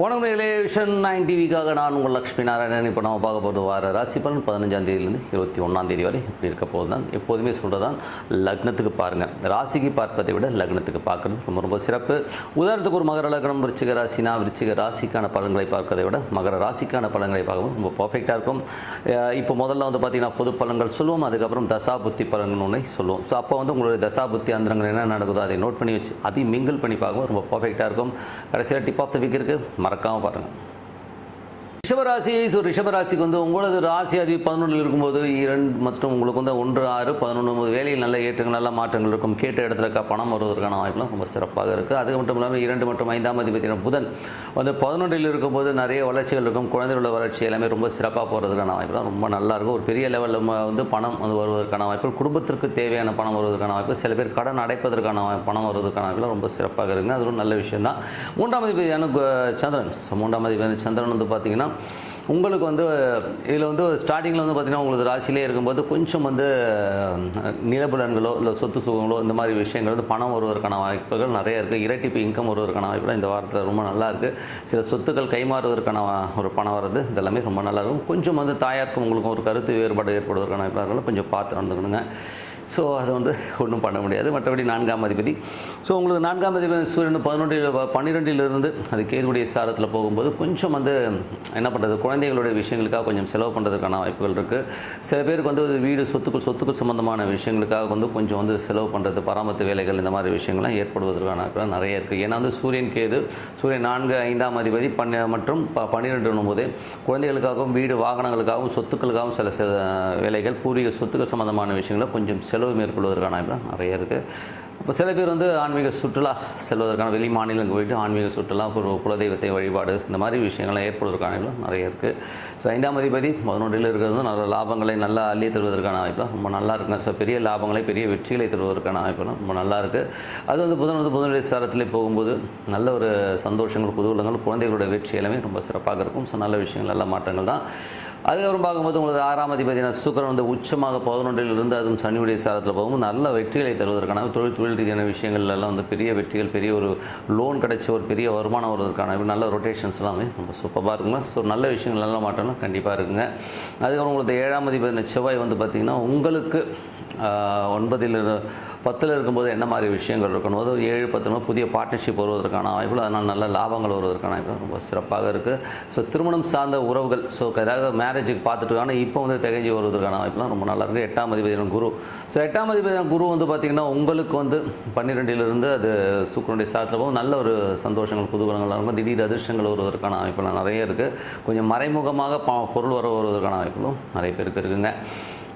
வணக்கம் vision nine டிவிக்காக நான் உங்கள் லக்ஷ்மி நாராயணன். இப்போ நம்ம பார்க்க போகிறது வார ராசி பலன். பதினஞ்சாம் தேதியிலேருந்து இருபத்தி ஒன்றாம் தேதி வரை இப்படி இருக்க போது தான் எப்போதுமே சொல்கிறதான் லக்னத்துக்கு பாருங்கள் ராசிக்கு பார்ப்பதை விட லக்னத்துக்கு பார்க்குறது ரொம்ப ரொம்ப சிறப்பு. உதாரணத்துக்கு ஒரு மகர லக்னம் விருச்சிக ராசினா விருச்சிக ராசிக்கான பலன்களை பார்க்கறதை விட மகர ராசிக்கான பலன்களை பார்க்கும்போது ரொம்ப பர்ஃபெக்டாக இருக்கும். இப்போ முதல்ல வந்து பார்த்திங்கன்னா பொது பலன்கள் சொல்லுவோம் அதுக்கப்புறம் தசா புத்தி பலன்கள் ஒன்றை சொல்லுவோம். ஸோ அப்போ வந்து உங்களுடைய தசா புத்தி அந்தரங்கள் என்ன நடக்குதோ அதை நோட் பண்ணி வச்சு அதையும் மிங்கிள் பண்ணி பார்க்கும்போது ரொம்ப பர்ஃபெக்டாக இருக்கும். கடைசியாக டிப் ஆஃப் த வீக் இருக்குது மறக்காமல் பாருங்கள் ரிஷபராசி ஸோ ரிஷபராசிக்கு வந்து உங்களது ராசி அதிபதி பதினொன்றில் இருக்கும்போது இரண்டு மற்றும் உங்களுக்கு வந்து ஒன்று ஆறு பதினொன்று ஒன்பது வேலையில் நல்ல ஏற்றங்கள் நல்ல மாற்றங்கள் இருக்கும். கேட்ட இடத்துல க- பணம் வருவதற்கான வாய்ப்புலாம் ரொம்ப சிறப்பாக இருக்குது அது மட்டும் இல்லாமல் இரண்டு மற்றும் ஐந்தாம் அதிபதியான புதன் வந்து பதினொன்றில் இருக்கும்போது நிறைய வளர்ச்சிகள் இருக்கும். குழந்தைகளோட வளர்ச்சி எல்லாமே ரொம்ப சிறப்பாக போகிறதுக்கான வாய்ப்புலாம் ரொம்ப நல்லாயிருக்கும் ஒரு பெரிய லெவலில் வந்து பணம் வந்து வருவதற்கான வாய்ப்பு குடும்பத்திற்கு தேவையான பணம் வருவதற்கான வாய்ப்பு சில பேர் கடன் அடைப்பதற்கான பணம் வருவதற்கான வாய்ப்புலாம் ரொம்ப சிறப்பாக இருக்குங்க. அது ஒரு நல்ல விஷயம் தான் மூன்றாம் அதிபதியான சந்திரன். ஸோ மூன்றாம் அதிபதியான சந்திரன் வந்து பார்த்திங்கன்னா உங்களுக்கு வந்து இதில் வந்து ஸ்டார்டிங்கில் வந்து பார்த்திங்கன்னா உங்களுக்கு ராசியிலே இருக்கும்போது கொஞ்சம் வந்து அஹ், இல்லை சொத்து சுகங்களோ இந்த மாதிரி விஷயங்கள் வந்து பணம் வருவதற்கான வாய்ப்புகள் நிறைய இருக்குது இரட்டிப்பு இன்கம் வருவதற்கான வாய்ப்புகள் இந்த வாரத்தில் ரொம்ப நல்லா இருக்குது சில சொத்துக்கள் கைமாறுவதற்கான ஒரு பணம் வர்றது இதெல்லாமே ரொம்ப நல்லா இருக்கும். கொஞ்சம் வந்து தாயாருக்கும் உங்களுக்கும் ஒரு கருத்து வேறுபாடு ஏற்படுவதற்கான வாய்ப்புகள் கொஞ்சம் பார்த்து நடந்துக்கணுங்க. ஸோ அது வந்து ஒன்றும் பண்ண முடியாது. மற்றபடி நான்காம் அதிபதி. ஸோ உங்களுக்கு நான்காம் அதிபதி சூரியன் பதினொன்றில் பன்னிரெண்டிலிருந்து அது கேதுடைய சாரத்தில் போகும்போது கொஞ்சம் வந்து என்ன பண்ணுறது குழந்தைகளுடைய விஷயங்களுக்காக கொஞ்சம் செலவு பண்ணுறதுக்கான வாய்ப்புகள் இருக்குது சில பேருக்கு வந்து வீடு சொத்துக்கள் சொத்துக்கள் சம்மந்தமான விஷயங்களுக்காக வந்து கொஞ்சம் வந்து செலவு பண்ணுறது பராமரித்து வேலைகள் இந்த மாதிரி விஷயங்கள்லாம் ஏற்படுவதற்கான நிறைய இருக்குது ஏன்னா வந்து சூரியன் கேது சூரியன் நான்கு ஐந்தாம் அதிபதி பன்ன மற்றும் ப பன்னிரெண்டு போது குழந்தைகளுக்காகவும் வீடு வாகனங்களுக்காகவும் சொத்துக்களுக்காகவும் சில சில வேலைகள் பூர்வீக சொத்துக்கள் சம்மந்தமான விஷயங்களை கொஞ்சம் செலவு மேற்கொள்வதற்கான நிறைய இருக்குது இப்போ சில பேர் வந்து ஆன்மீக சுற்றுலா செல்வதற்கான வெளி மாநிலங்கள் போயிட்டு ஆன்மீக சுற்றுலா ஒரு குலதெய்வத்தை வழிபாடு இந்த மாதிரி விஷயங்கள்லாம் ஏற்படுவதற்கான நிறைய இருக்குது ஸோ ஐந்தாம் அதிபதி பதினொன்றில் இருக்கிறது நல்ல லாபங்களை நல்லா அள்ளி தருவதற்கான வாய்ப்பு ரொம்ப நல்லா இருக்குங்க. ஸோ பெரிய லாபங்களை பெரிய வெற்றிகளை தருவதற்கான வாய்ப்புலாம் ரொம்ப நல்லா இருக்குது அது வந்து புதன் வந்து புதனுடைய சாரத்தில் போகும்போது நல்ல ஒரு சந்தோஷங்கள் குதூகலங்கள் குழந்தைகளோட வெற்றி எல்லாமே ரொம்ப சிறப்பாக இருக்கும். ஸோ நல்ல விஷயங்கள் நல்ல மாற்றங்கள் தான். அதுக்கப்புறம் பார்க்கும்போது உங்களுக்கு ஆறாம் அதிபதியான சுக்கரன் வந்து உச்சமாக பதினொன்றில் இருந்து அதுவும் சனியுடைய சாரத்தில் போகும்போது நல்ல வெற்றிகளை தருவதற்கான தொழில் தொழில் ரீதியான விஷயங்கள்லாம் வந்து பெரிய வெற்றிகள் பெரிய ஒரு லோன் கிடைச்சி ஒரு பெரிய வருமானம் வருவதற்கான நல்ல ரொட்டேஷன்ஸ் எல்லாமே ரொம்ப சூப்பராக இருக்குங்க. ஸோ நல்ல விஷயங்கள் நல்ல மாற்றம்லாம் கண்டிப்பாக இருக்குங்க. அதுக்கப்புறம் உங்களுக்கு ஏழாம் அதிபதியான செவ்வாய் வந்து பார்த்திங்கன்னா உங்களுக்கு ஒன்பதில் பத்தில் இருக்கும்போது என்ன மாதிரி விஷயங்கள் இருக்கணும்? அதாவது ஏழு பத்து புதிய பார்ட்னர்ஷிப் வருவதற்கான வாய்ப்புகள் அதனால் நல்ல லாபங்கள் வருவதற்கான வாய்ப்பு ரொம்ப சிறப்பாக இருக்குது ஸோ திருமணம் சார்ந்த உறவுகள் ஸோ ஏதாவது மேரேஜுக்கு பார்த்துட்டு ஆனால் இப்போ வந்து திகழ்ச்சி வருவதற்கான வாய்ப்புலாம் ரொம்ப நல்லா இருக்குது எட்டாம் அதிபதியான குரு. ஸோ எட்டாம் அதிபதியான குரு வந்து பார்த்திங்கன்னா உங்களுக்கு வந்து பன்னிரெண்டிலிருந்து அது சுக்கரனுடைய சாரத்தில் போகும். நல்ல ஒரு சந்தோஷங்கள் குதூகலங்கள் இருக்கும் திடீர் அதிர்ஷ்டங்கள் வருவதற்கான வாய்ப்புலாம் நிறைய இருக்குது கொஞ்சம் மறைமுகமாக ப- பொருள் வர வருவதற்கான வாய்ப்புகளும் நிறைய பேருக்கு இருக்குங்க.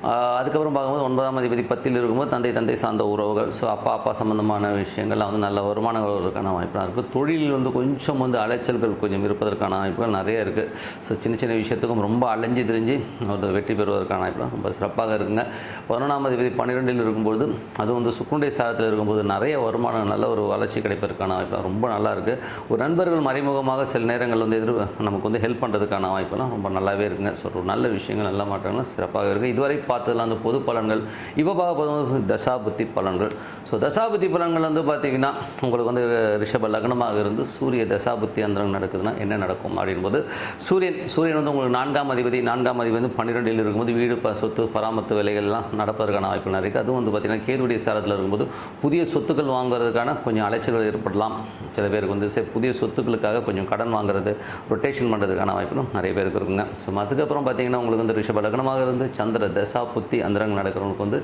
அதுக்கப்புறம் பார்க்கும்போது ஒன்பதாம் அதிபதி பத்தில் இருக்கும்போது தந்தை தந்தை சார்ந்த உறவுகள். ஸோ அப்பா அப்பா சம்மந்தமான விஷயங்கள்லாம் வந்து நல்ல வருமானங்கள் வருவதற்கான வாய்ப்புலாம் இருக்குது தொழிலில் வந்து கொஞ்சம் வந்து அலைச்சல்கள் கொஞ்சம் இருப்பதற்கான வாய்ப்புகள் நிறைய இருக்குது ஸோ சின்ன சின்ன விஷயத்துக்கும் ரொம்ப அலைஞ்சு திரிஞ்சு ஒரு வெற்றி பெறுவதற்கான வாய்ப்புலாம் ரொம்ப சிறப்பாக இருக்குங்க. பதினொன்றாம் அதிபதி பன்னிரெண்டில் இருக்கும்போது அதுவும் வந்து சுக்குண்டை சாரத்தில் இருக்கும்போது நிறைய வருமானம் நல்ல ஒரு வளர்ச்சி கிடைப்பதற்கான வாய்ப்புலாம் ரொம்ப நல்லா இருக்குது ஒரு நண்பர்கள் மறைமுகமாக சில நேரங்கள் வந்து எதிர் நமக்கு வந்து ஹெல்ப் பண்ணுறதுக்கான வாய்ப்பெல்லாம் ரொம்ப நல்லாவே இருக்குங்க. ஸோ ஒரு நல்ல விஷயங்கள் நல்ல மாற்றங்கள் சிறப்பாக இருக்குது இதுவரை பார்த்ததில் அந்த பொது பலன்கள். இப்போ பார்க்க போது தசாபுத்தி பலன்கள். ஸோ தசாபுத்தி பலன்கள் வந்து பார்த்திங்கன்னா உங்களுக்கு வந்து ரிஷப லக்னமாக இருந்து சூரிய தசாபுத்தி அந்த நடக்குதுன்னா என்ன நடக்கும் அப்படின்போது சூரியன் சூரியன் வந்து உங்களுக்கு நான்காம் அதிபதி நான்காம் அதிபதி வந்து பன்னிரெண்டில் இருக்கும்போது வீடு ப சொத்து பராமரித்து வேலைகள்லாம் நடப்பதற்கான வாய்ப்பு நிறைய இருக்குது. அதுவும் வந்து பார்த்திங்கன்னா கேதுடைய சாரத்தில் இருக்கும்போது புதிய சொத்துக்கள் வாங்குறதுக்கான கொஞ்சம் அலைச்சல்கள் ஏற்படலாம். சில பேருக்கு வந்து சரி புதிய சொத்துக்களுக்காக கொஞ்சம் கடன் வாங்குறது ரொட்டேஷன் பண்ணுறதுக்கான வாய்ப்புகளும் நிறைய பேருக்கு இருக்குங்க. ஸோ அதுக்கப்புறம் பார்த்தீங்கன்னா உங்களுக்கு வந்து ரிஷப லக்னமாக இருந்து சந்திர தசா புத்தி அந்தரங்க நடக்கிறவங்களுக்கு வந்து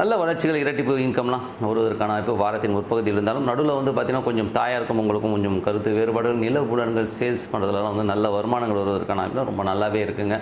நல்ல வளர்ச்சிகள் இரட்டிப்பு இன்கம்லாம் வருவதற்கான வாய்ப்பு வாரத்தின் முற்பகுதியில் இருந்தாலும் நடுவில் வந்து பார்த்தீங்கன்னா கொஞ்சம் தாயாருக்கும் உங்களுக்கும் கொஞ்சம் கருத்து வேறுபாடுகள் நில புலன்கள் சேல்ஸ் பண்ணுறதுலாம் வந்து நல்ல வருமானங்கள் வருவதற்கான வாய்ப்பு ரொம்ப நல்லாவே இருக்குங்க.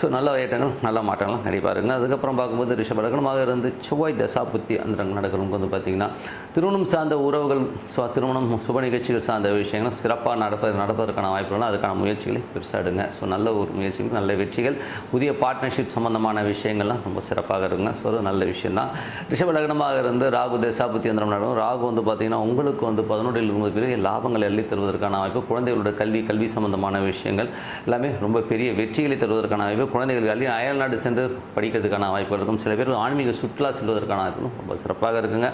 ஸோ நல்ல ஏற்றங்கள் நல்ல மாற்றங்கள்லாம் கண்டிப்பாக இருக்குங்க. அதுக்கப்புறம் பார்க்கும்போது ரிஷபலகனமாக இருந்து செவ்வாய் தசா புத்தி அந்தரங்க நடக்கிறவங்க வந்து பார்த்திங்கன்னா திருமணம் சார்ந்த உறவுகள் ஸோ திருமணம் சுப நிகழ்ச்சிகள் சார்ந்த விஷயங்கள் சிறப்பாக நடப்ப நடப்பதற்கான வாய்ப்புகள் அதுக்கான முயற்சிகளை பெருசாக எடுங்க. ஸோ நல்ல ஒரு முயற்சிகள் நல்ல வெற்றிகள் புதிய பார்ட்னர்ஷிப் சம்பந்தமான விஷயங்கள்லாம் ரொம்ப சிறப்பாக இருக்குங்க. ஸோ ஒரு நல்ல விஷயம் தான் ரிஷப லக்னமாக இருந்து ராகு தசாபுத்தி நடக்கும். ராகு வந்து பார்த்திங்கன்னா உங்களுக்கு வந்து பதினொன்றில் இருக்கும்போது பெரிய லாபங்களை அள்ளி தருவதற்கான வாய்ப்பு குழந்தைகளோட கல்வி கல்வி சம்பந்தமான விஷயங்கள் எல்லாமே ரொம்ப பெரிய வெற்றிகளை தருவதற்கான வாய்ப்பு குழந்தைகள் கல்வி அயல்நாடு சென்று படிக்கிறதுக்கான வாய்ப்புகள் இருக்கும். சில பேர் ஆன்மீக சுற்றுலா செல்வதற்கான வாய்ப்புகளும் ரொம்ப சிறப்பாக இருக்குங்க.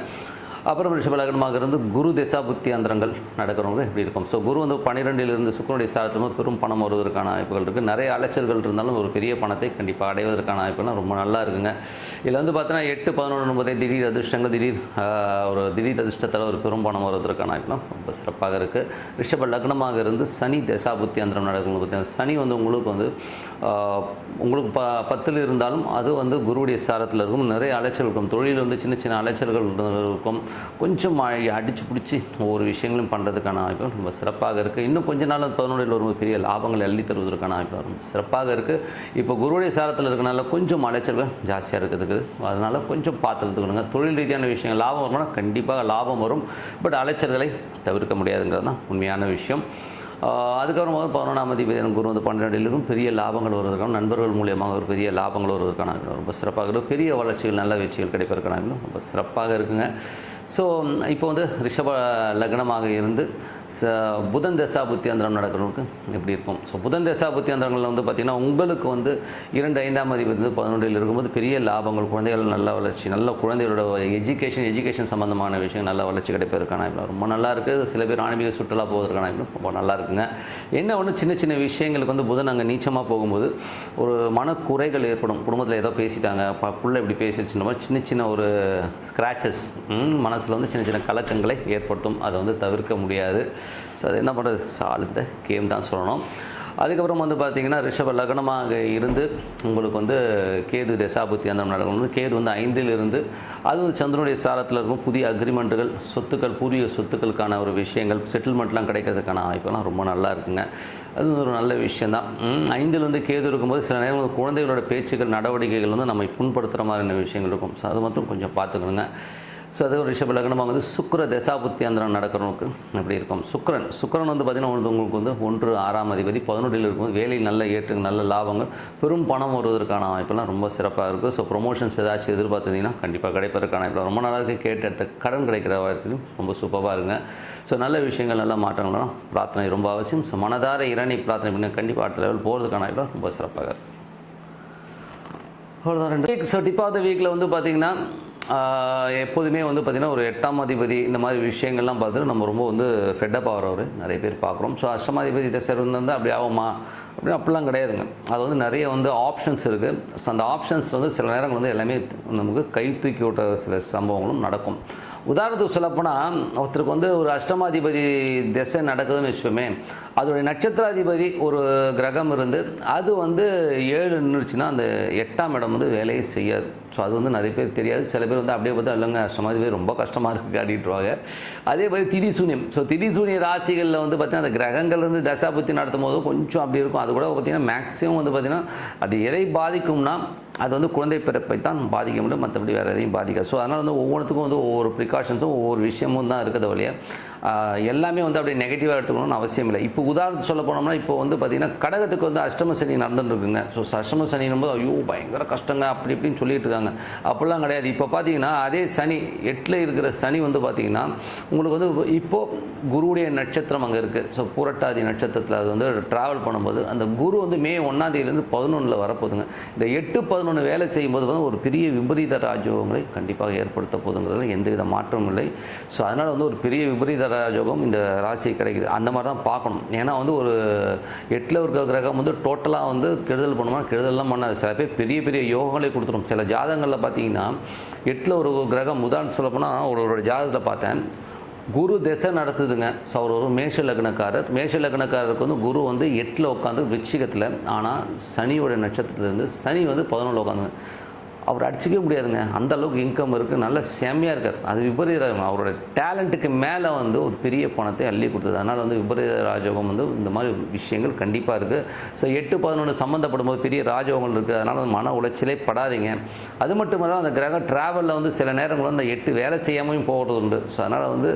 அப்புறம் ரிஷபலகனமாக இருந்து குரு திசா புத்தி அந்தரங்கள் நடக்கிறவங்க இப்படி இருக்கும். ஸோ குரு வந்து பன்னிரெண்டிலிருந்து சுக்கரனுடைய சாரத்தில் பெரும் பணம் வருவதற்கான வாய்ப்புகள் இருக்குது நிறைய அலைச்சல்கள் இருந்தாலும் ஒரு பெரிய பணத்தை கண்டிப்பாக அடைவதற்கான வாய்ப்புலாம் ரொம்ப நல்லா இருக்குங்க. இதில் வந்து பார்த்தீங்கன்னா எட்டு பதினொன்று ஒன்பதே திடீர் அதிர்ஷ்டங்கள் திடீர் ஒரு திடீர் அதிர்ஷ்டத்தில் ஒரு பெரும் பணம் வருவதற்கான வாய்ப்புலாம் ரொம்ப சிறப்பாக இருக்குது ரிஷப லக்னமாக இருந்து சனி திசா புத்தி அந்தரம் நடக்கும் பார்த்தீங்கன்னா சனி வந்து உங்களுக்கு வந்து உங்களுக்கு ப பத்தில் இருந்தாலும் அது வந்து குருவுடைய சாரத்தில் இருக்கும். நிறைய அலைச்சல் இருக்கும். தொழில் வந்து சின்ன சின்ன அலைச்சல்கள் இருக்கும். கொஞ்சம் அடித்து பிடிச்சி ஒவ்வொரு விஷயங்களும் பண்ணுறதுக்கான வாய்ப்பு ரொம்ப சிறப்பாக இருக்குது இன்னும் கொஞ்ச நாள் அந்த பதினொன்றில் பெரிய லாபங்களை அள்ளி தருவதற்கான வாய்ப்பு ரொம்ப சிறப்பாக இருக்குது இப்போ குருவுடைய சாரத்தில் இருக்கனால கொஞ்சம் அலைச்சல்கள் ஜாஸ்தியாக இருக்குதுக்கு அதனால் கொஞ்சம் பார்த்து எடுத்துக்கணுங்க தொழில் ரீதியான விஷயங்கள் லாபம் வரும்னா கண்டிப்பாக லாபம் வரும். பட் அலைச்சல்களை தவிர்க்க முடியாதுங்கிறது தான் உண்மையான விஷயம். அதுக்கப்புறம் போது பதினொன்றாம் அதிபதி குரு வந்து பன்னிரெண்டிலும் பெரிய லாபங்கள் வருவதற்கான நண்பர்கள் மூலியமாக ஒரு பெரிய லாபங்கள் வருவதற்கான ரொம்ப சிறப்பாக இருக்கும் பெரிய வளர்ச்சிகள் நல்ல வெற்றிகள் கிடைப்பதற்கான ரொம்ப சிறப்பாக இருக்குங்க. ஸோ இப்போ வந்து ரிஷப லக்னமாக இருந்து ச புதன் தசா புத்தி நடக்கிறவங்களுக்கு எப்படி இருக்கும்? ஸோ புதன் தசா புத்தி வந்து பார்த்திங்கன்னா உங்களுக்கு வந்து இரண்டு ஐந்தாம் அதிபதி வந்து பதினொன்றில் இருக்கும்போது பெரிய லாபங்கள் குழந்தைகள் நல்ல வளர்ச்சி நல்ல குழந்தைகளோட எஜுகேஷன் எஜுகேஷன் சம்மந்தமான விஷயம் நல்ல வளர்ச்சி கிடைப்பதற்கான ரொம்ப நல்லா இருக்குது சில பேர் ஆன்மீக சுற்றுலா போவதற்கான ரொம்ப நல்லா இருக்குங்க. என்ன ஒன்று சின்ன சின்ன விஷயங்களுக்கு வந்து புதன் அங்கே நீச்சமாக போகும்போது ஒரு மனக்குறைகள் ஏற்படும். குடும்பத்தில் ஏதோ பேசிட்டாங்க. பிள்ளை இப்படி பேசிடுச்சுன்னா சின்ன சின்ன ஒரு ஸ்க்ராச்சஸ் மனசில் வந்து சின்ன சின்ன கலக்கங்களை ஏற்படுத்தும். அதை வந்து தவிர்க்க முடியாது. ஸோ அது என்ன பண்ணுறது சாழ்ந்த கேம் தான் சொல்லணும். அதுக்கப்புறம் வந்து பார்த்தீங்கன்னா ரிஷப லக்னமாக இருந்து உங்களுக்கு வந்து கேது தசாபுத்தி அந்த நடக்கும் வந்து கேது வந்து ஐந்தில் இருந்து அது வந்து சந்திரனுடைய சாரத்தில் இருக்கும். புதிய அக்ரிமெண்ட்டுகள் சொத்துக்கள் பூர்வீக சொத்துக்களுக்கான ஒரு விஷயங்கள் செட்டில்மெண்ட்லாம் கிடைக்கிறதுக்கான வாய்ப்பெல்லாம் ரொம்ப நல்லா இருக்குங்க. அது ஒரு நல்ல விஷயந்தான் ஐந்தில் வந்து கேது இருக்கும்போது சில நேரம் குழந்தைகளோட பேச்சுக்கள் நடவடிக்கைகள் வந்து நம்மை புண்படுத்துகிற மாதிரியான விஷயங்கள் இருக்கும். ஸோ அது மட்டும் கொஞ்சம் பார்த்துக்கணுங்க. ஸோ அது ஒரு ரிஷப லக்னமாக வந்து சுக்கர தசாபுத்தி அந்தரம் நடக்கிறவங்களுக்கு எப்படி இருக்கும்? சுக்கரன். சுக்கரன் வந்து பார்த்திங்கன்னா உங்களுக்கு வந்து ஒன்று ஆறாம் அதிபதி பதினொன்றில் இருக்கும் வேலையில் நல்ல ஏற்று நல்ல லாபங்கள் பெரும் பணம் வருவதற்கான வாய்ப்பெல்லாம் ரொம்ப சிறப்பாக இருக்குது ஸோ ப்ரொமோஷன்ஸ் ஏதாச்சும் எதிர்பார்த்தீங்கன்னா கண்டிப்பாக கிடைப்பதற்கான வாய்ப்பு. ரொம்ப நாளாக கேட்ட இடத்த கடன் கிடைக்கிற வாய்ப்புலையும் ரொம்ப சூப்பராக இருங்க ஸோ நல்ல விஷயங்கள் நல்ல மாற்றங்கள்லாம் பிரார்த்தனை ரொம்ப அவசியம். ஸோ மனதார இரணி பிரார்த்தனை பண்ணி கண்டிப்பாக அடுத்த லெவல் போகிறதுக்கான வாய்ப்பு ரொம்ப சிறப்பாக இருக்கும் அவ்வளோதான் ரெண்டு week so tip of the வீக்கில் வந்து பார்த்திங்கன்னா எப்போதுமே வந்து பார்த்திங்கன்னா ஒரு எட்டாம் அதிபதி இந்த மாதிரி விஷயங்கள்லாம் பார்த்துட்டு நம்ம ரொம்ப வந்து ஃபெட்டப் ஆகிறவர். நிறைய பேர் பார்க்குறோம். ஸோ அஷ்டமாதிபதி தசை இருந்தால் அப்படி ஆகுமா? அப்படின்னு அப்படிலாம் கிடையாதுங்க. அது வந்து நிறைய வந்து ஆப்ஷன்ஸ் இருக்குது ஸோ அந்த ஆப்ஷன்ஸ் வந்து சில நேரங்கள் வந்து எல்லாமே நமக்கு கை தூக்கி விட்ட சில சம்பவங்களும் நடக்கும். உதாரணத்துக்கு சொல்லப்போனால் ஒருத்தருக்கு வந்து ஒரு அஷ்டமாதிபதி திசை நடக்குதுன்னு வச்சுக்கோமே அதோடைய நட்சத்திராதிபதி ஒரு கிரகம் இருந்து அது வந்து ஏழு நின்றுச்சுன்னா அந்த எட்டாம் இடம் வந்து வேலையை செய்யாது. ஸோ அது வந்து நிறைய பேர் தெரியாது. சில பேர் வந்து அப்படியே பார்த்தா இல்லைங்க அஷ்டமாதிபதி ரொம்ப கஷ்டமாக இருக்குது அப்படின்ட்டுருவாங்க அதே மாதிரி திதி சூன்யம் ஸோ திதி சூன்ய ராசிகளில் வந்து பார்த்திங்கன்னா அந்த கிரகங்கள் வந்து தசாபுத்தி நடத்தும் போது கொஞ்சம் அப்படி இருக்கும். அது கூட பார்த்திங்கன்னா மேக்ஸிமம் வந்து பார்த்திங்கன்னா அது எதை பாதிக்கும்னா அது வந்து குழந்தை பிறப்பை தான் பாதிக்க முடியும் மற்றபடி வேறு எதையும் பாதிக்காது. ஸோ அதனால் வந்து ஒவ்வொன்றுத்துக்கும் வந்து ஒவ்வொரு ப்ரிகாஷன்ஸும் ஒவ்வொரு விஷயமும் தான் இருக்குது வழியாக எல்லாமே வந்து அப்படியே நெகட்டிவாக எடுத்துக்கணும்னு அவசியம் இல்லை இப்போ உதாரணத்துக்கு சொல்ல போனோம்னா இப்போ வந்து பார்த்திங்கன்னா கடகத்துக்கு வந்து அஷ்டம சனி நடந்துட்டுருக்குங்க ஸோ அஷ்டம சனின்னும் போது ஐயோ பயங்கர கஷ்டங்க அப்படி இப்படின்னு சொல்லிட்டு இருக்காங்க. அப்படிலாம் கிடையாது. இப்போ பார்த்தீங்கன்னா அதே சனி எட்டில் இருக்கிற சனி வந்து பார்த்திங்கன்னா உங்களுக்கு வந்து இப்போது குருவுடைய நட்சத்திரம் அங்கே இருக்குது ஸோ பூரட்டாதி நட்சத்திரத்தில் அது வந்து ட்ராவல் பண்ணும்போது அந்த குரு வந்து மே ஒன்றாந்தேதியிலேருந்து பதினொன்றில் வரப்போகுதுங்க. இந்த எட்டு பதினொன்று வேலை செய்யும்போது வந்து ஒரு பெரிய விபரீத ராஜயோகங்களை கண்டிப்பாக ஏற்படுத்த போதுங்கிறதுல எந்தவித மாற்றமும் இல்லை. ஸோ அதனால் வந்து ஒரு பெரிய விபரீத ராஜயோகம் இந்த ராசி கிடைக்குது. அந்த மாதிரி தான் பார்க்கணும். ஏன்னா வந்து ஒரு எட்டில் இருக்கிற கிரகம் வந்து டோட்டலாக வந்து கெடுதல் பண்ணுமா? கெடுதல்லாம் பண்ணாது. சில பேர் பெரிய பெரிய யோகங்களே கொடுத்துரும். சில ஜாதகங்களில் பார்த்தீங்கன்னா எட்டில் ஒரு கிரகம் உதாரணம் சொல்லப்போனால் ஒரு ஜாதகத்தில் பார்த்தேன். குரு திசை நடத்துதுங்க. ஸோ அவர் ஒரு மேஷ லக்னக்காரர். மேஷ லக்னக்காரருக்கு வந்து குரு வந்து எட்டில் உட்காந்து விச்சிகத்தில் ஆனால் சனியோட நட்சத்திரத்துலேருந்து சனி வந்து பதினொன்றில் உட்காந்துங்க அவர் அடிச்சிக்கவே முடியாதுங்க. அந்த அளவுக்கு இன்கம் இருக்குது நல்ல செம்மையாக இருக்கார். அது விபரீத அவரோட டேலண்ட்டுக்கு மேலே வந்து ஒரு பெரிய பணத்தை அள்ளி கொடுத்தது. அதனால் வந்து விபரீத ராஜயோகம் வந்து இந்த மாதிரி விஷயங்கள் கண்டிப்பாக இருக்குது ஸோ எட்டு பதினொன்று சம்மந்தப்படும் போது பெரிய ராஜயோகங்கள் இருக்குது அதனால் வந்து மன உளைச்சலே படாதீங்க. அது மட்டும் இல்லாமல் அந்த கிரகம் ட்ராவலில் வந்து சில நேரங்கள் அந்த எட்டு வேலை செய்யாமையும் போகிறது உண்டு. ஸோ அதனால் வந்து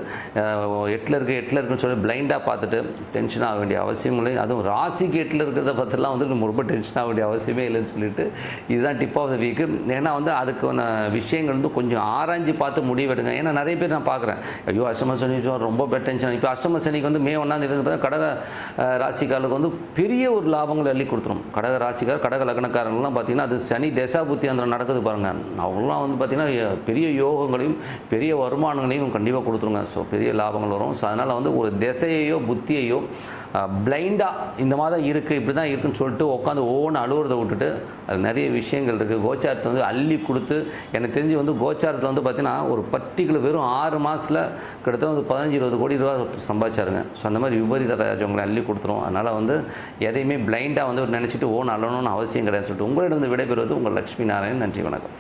எட்டில் இருக்குது எட்டில் இருக்குன்னு சொல்லி பிளைண்டாக பார்த்துட்டு டென்ஷன் ஆக வேண்டிய அவசியம் இல்லை. அதுவும் ராசிக்கு எட்டில் இருக்கிறத பார்த்துலாம் வந்து நம்ம ரொம்ப டென்ஷன் ஆக வேண்டிய அவசியமே இல்லைன்னு சொல்லிட்டு இதுதான் டிப் ஆஃப் த வீக்கு ஏன்னா வந்து அதுக்கான விஷயங்கள் வந்து கொஞ்சம் ஆராய்ஞ்சு பார்த்து முடிவெடுங்க. ஏன்னா நிறைய பேர் நான் பார்க்குறேன். ஐயோ அஷ்டம சனி ரொம்ப பெட் டென்ஷன் இப்போ அஷ்டம சனிக்கு வந்து மே ஒன்றாந்தேதி வந்து கடக ராசிக்காரர்களுக்கு வந்து பெரிய ஒரு லாபங்கள் அள்ளி கொடுத்துரும். கடக ராசிக்கார் கடக லக்னக்காரங்களாம் பார்த்தீங்கன்னா அது சனி தசாபுத்தி அந்த நடக்குது பாருங்கள் அவங்களாம் வந்து பார்த்தீங்கன்னா பெரிய யோகங்களையும் பெரிய வருமானங்களையும் கண்டிப்பாக கொடுத்துருங்க. ஸோ பெரிய லாபங்கள் வரும். ஸோ அதனால் வந்து ஒரு திசையையோ புத்தியையோ பிளைண்டாக இந்த மாதிரி தான் இருக்குது இப்படி தான் இருக்குன்னு சொல்லிட்டு உட்காந்து ஒவ்வொன்று அழுவுறதை விட்டுட்டு அது நிறைய விஷயங்கள் இருக்குது கோச்சாரத்தை வந்து அள்ளி கொடுத்து எனக்கு தெரிஞ்சு வந்து கோச்சாரத்தில் வந்து பார்த்தீங்கன்னா ஒரு பர்டிகுலர் வெறும் ஆறு மாதத்தில் கிட்டத்தட்ட வந்து பதினஞ்சு இருபது கோடி ரூபா சம்பாதிச்சாருங்க. ஸோ அந்த மாதிரி விபரீத ராஜவங்களை அள்ளி கொடுத்துரும். அதனால் வந்து எதையுமே பிளைண்டாக வந்து நினச்சிட்டு ஓன் அழணும்னு அவசியம் கிடையாது சொல்லிட்டு உங்களிடம் விடைபெறுவது உங்கள் லக்ஷ்மி நாராயணன். நன்றி வணக்கம்.